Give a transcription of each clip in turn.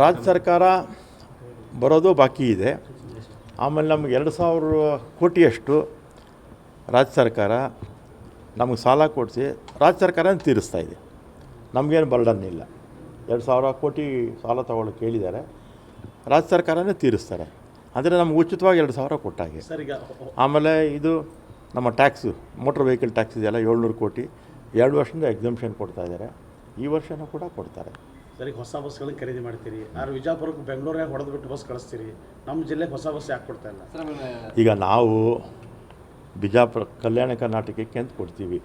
ರಾಜ್ಯ ಸರ್ಕಾರ ಬರೋದು ಬಾಕಿ ಇದೆ. ಆಮೇಲೆ ನಮ್ಗೆ ಎರಡು ಸಾವಿರ ಕೋಟಿಯಷ್ಟು ರಾಜ್ಯ ಸರ್ಕಾರ ನಮಗೆ ಸಾಲ ಕೊಡಿಸಿ ರಾಜ್ಯ ಸರ್ಕಾರ ತೀರಿಸ್ತಾ ಇದೆ. ನಮಗೇನು ಬರ್ಡನ್ ಇಲ್ಲ ಎರಡು ಸಾವಿರ ಕೋಟಿ ಸಾಲ ತಗೊಳ್ಳೋಕೆ ಕೇಳಿದ್ದಾರೆ ರಾಜ್ಯ ಸರ್ಕಾರನೇ ತೀರಿಸ್ತಾರೆ. ಅಂದರೆ ನಮ್ಗೆ ಉಚಿತವಾಗಿ ಎರಡು ಸಾವಿರ ಕೊಟ್ಟಾಗೆ. ಆಮೇಲೆ ಇದು ನಮ್ಮ ಟ್ಯಾಕ್ಸು ಮೋಟ್ರ್ ವೆಹಿಕಲ್ ಟ್ಯಾಕ್ಸ್ ಇದೆಯಲ್ಲ ಏಳ್ನೂರು ಕೋಟಿ. ಎರಡು ವರ್ಷದಿಂದ ಎಕ್ಸಮ್ಷನ್ ಕೊಡ್ತಾ ಇದ್ದಾರೆ. ಈ ವರ್ಷನೂ ಕೂಡ ಕೊಡ್ತಾರೆ. ಸರ್ ಹೊಸ ಬಸ್ಗಳನ್ನ ಖರೀದಿ ಮಾಡ್ತೀರಿ. ಆದ್ರೆ ವಿಜಾಪುರಕ್ಕೆ ಬೆಂಗಳೂರಿಗೆ ಹೊಡೆದು ಬಿಟ್ಟು ಬಸ್ ಕಳಿಸ್ತೀರಿ. ನಮ್ಮ ಜಿಲ್ಲೆಗೆ ಹೊಸ ಬಸ್ ಯಾಕೆ ಕೊಡ್ತಾ ಇಲ್ಲ ಈಗ ನಾವು ಬಿಜಾಪುರ ಕಲ್ಯಾಣ ಕರ್ನಾಟಕಕ್ಕೆ ಅಂತ ಕೊಡ್ತೀವಿ.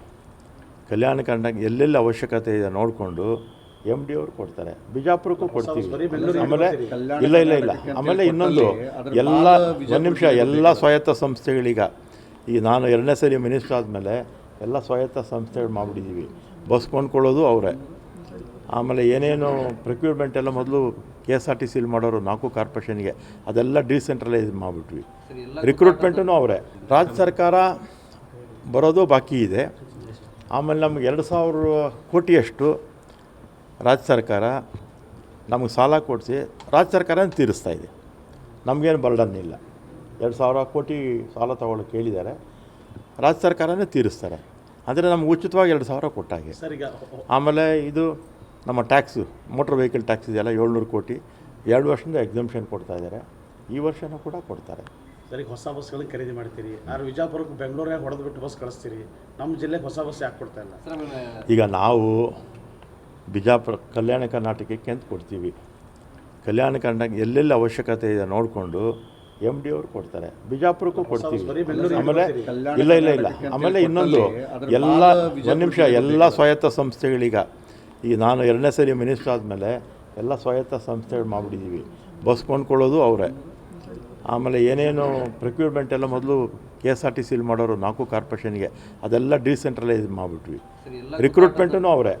ಕಲ್ಯಾಣ ಕರ್ನಾಟಕ ಎಲ್ಲೆಲ್ಲಿ ಅವಶ್ಯಕತೆ ಇದೆ ನೋಡಿಕೊಂಡು ಎಂ ಡಿ ಅವರು ಕೊಡ್ತಾರೆ. ಬಿಜಾಪುರಕ್ಕೂ ಕೊಡ್ತೀವಿ. ಆಮೇಲೆ. ಇಲ್ಲ ಇಲ್ಲ ಇಲ್ಲ. ಆಮೇಲೆ ಇನ್ನೊಂದು ಎಲ್ಲ ಒಂದು ನಿಮಿಷ ಎಲ್ಲ ಸ್ವಾಯತ್ತ ಸಂಸ್ಥೆಗಳೀಗ ಈಗ ನಾನು ಎರಡನೇ ಸರಿ ಮಿನಿಸ್ಟರ್ ಆದಮೇಲೆ ಎಲ್ಲ ಸ್ವಾಯತ್ತ ಸಂಸ್ಥೆಗಳು ಮಾಡಿಬಿಟ್ಟಿದ್ದೀವಿ ಬಸ್ ಕೊಂಡ್ಕೊಳ್ಳೋದು ಅವರೇ. ಆಮೇಲೆ ಏನೇನು ಪ್ರಿಕ್ಯೂರ್ಮೆಂಟ್ ಎಲ್ಲ ಮೊದಲು ಕೆ ಎಸ್ ಆರ್ ಟಿ ಸಿಲಿ ಮಾಡೋರು ನಾಲ್ಕು ಕಾರ್ಪೊರೇಷನ್ಗೆ. ಅದೆಲ್ಲ ಡಿಸೆಂಟ್ರಲೈಸ್ ಮಾಡಿಬಿಟ್ವಿ. ರಿಕ್ರೂಟ್ಮೆಂಟೂ ಅವರೇ. ರಾಜ್ಯ ಸರ್ಕಾರ ಬರೋದು ಬಾಕಿ ಇದೆ. ಆಮೇಲೆ ನಮ್ಗೆ ಎರಡು ಸಾವಿರ ಕೋಟಿಯಷ್ಟು ರಾಜ್ಯ ಸರ್ಕಾರ ನಮಗೆ ಸಾಲ ಕೊಡಿಸಿ ರಾಜ್ಯ ಸರ್ಕಾರನೇ ತೀರಿಸ್ತಾ ಇದೆ. ನಮಗೇನು ಬರ್ಡನ್ ಇಲ್ಲ ಎರಡು ಸಾವಿರ ಕೋಟಿ ಸಾಲ ತಗೊಳ್ಳೋಕೆ ಕೇಳಿದ್ದಾರೆ ರಾಜ್ಯ ಸರ್ಕಾರನೇ ತೀರಿಸ್ತಾರೆ. ಅಂದರೆ ನಮ್ಗೆ ಉಚಿತವಾಗಿ ಎರಡು ಸಾವಿರ ಕೊಟ್ಟಾಗೆ. ಆಮೇಲೆ ಇದು ನಮ್ಮ ಟ್ಯಾಕ್ಸು ಮೋಟ್ರ್ ವೆಹಿಕಲ್ ಟ್ಯಾಕ್ಸ್ ಇದೆಯಲ್ಲ ಏಳ್ನೂರು ಕೋಟಿ. ಎರಡು ವರ್ಷದಿಂದ ಎಕ್ಸಮ್ಷನ್ ಕೊಡ್ತಾ ಇದ್ದಾರೆ. ಈ ವರ್ಷನೂ ಕೂಡ ಕೊಡ್ತಾರೆ. ಸರಿ ಹೊಸ ಬಸ್ಗಳಿಗೆ ಖರೀದಿ ಮಾಡ್ತೀರಿ. ಆದ್ರೆ ವಿಜಾಪುರಕ್ಕೆ ಬೆಂಗಳೂರಿಗೆ ಹೊಡೆದು ಬಿಟ್ಟು ಬಸ್ ಕಳಿಸ್ತೀರಿ? ನಮ್ಮ ಜಿಲ್ಲೆಗೆ ಹೊಸ ಬಸ್ ಯಾಕೆ ಕೊಡ್ತಾ ಇಲ್ಲ? ಈಗ ನಾವು ಬಿಜಾಪುರ ಕಲ್ಯಾಣ ಕರ್ನಾಟಕಕ್ಕೆ ಅಂತ ಕೊಡ್ತೀವಿ. ಕಲ್ಯಾಣ ಕರ್ನಾಟಕ ಎಲ್ಲೆಲ್ಲಿ ಅವಶ್ಯಕತೆ ಇದೆ ನೋಡಿಕೊಂಡು ಎಂ ಡಿ ಅವರು ಕೊಡ್ತಾರೆ. ಬಿಜಾಪುರಕ್ಕೂ ಕೊಡ್ತೀವಿ. ಆಮೇಲೆ ಇಲ್ಲ ಇಲ್ಲ ಇಲ್ಲ. ಆಮೇಲೆ ಇನ್ನೊಂದು ಎಲ್ಲ ಒಂದು ನಿಮಿಷ ಎಲ್ಲ ಸ್ವಾಯತ್ತ ಸಂಸ್ಥೆಗಳೀಗ ಈಗ ನಾನು ಎರಡನೇ ಸರಿ ಮಿನಿಸ್ಟರ್ ಆದಮೇಲೆ ಎಲ್ಲ ಸ್ವಾಯತ್ತ ಸಂಸ್ಥೆಗಳು ಮಾಡಿಬಿಟ್ಟಿದ್ದೀವಿ ಬಸ್ ಕೊಂಡ್ಕೊಳ್ಳೋದು ಅವರೇ. ಆಮೇಲೆ ಏನೇನು ಪ್ರೊಕ್ಯೂರ್ಮೆಂಟ್ ಎಲ್ಲ ಮೊದಲು ಕೆ ಎಸ್ ಆರ್ ಟಿ ಸಿಲಿ ಮಾಡೋರು ನಾಲ್ಕು ಕಾರ್ಪೊರೇಷನ್ಗೆ. ಅದೆಲ್ಲ ಡಿಸೆಂಟ್ರಲೈಸ್ ಮಾಡಿಬಿಟ್ವಿ. ರಿಕ್ರೂಟ್ಮೆಂಟೂ ಅವರೇ.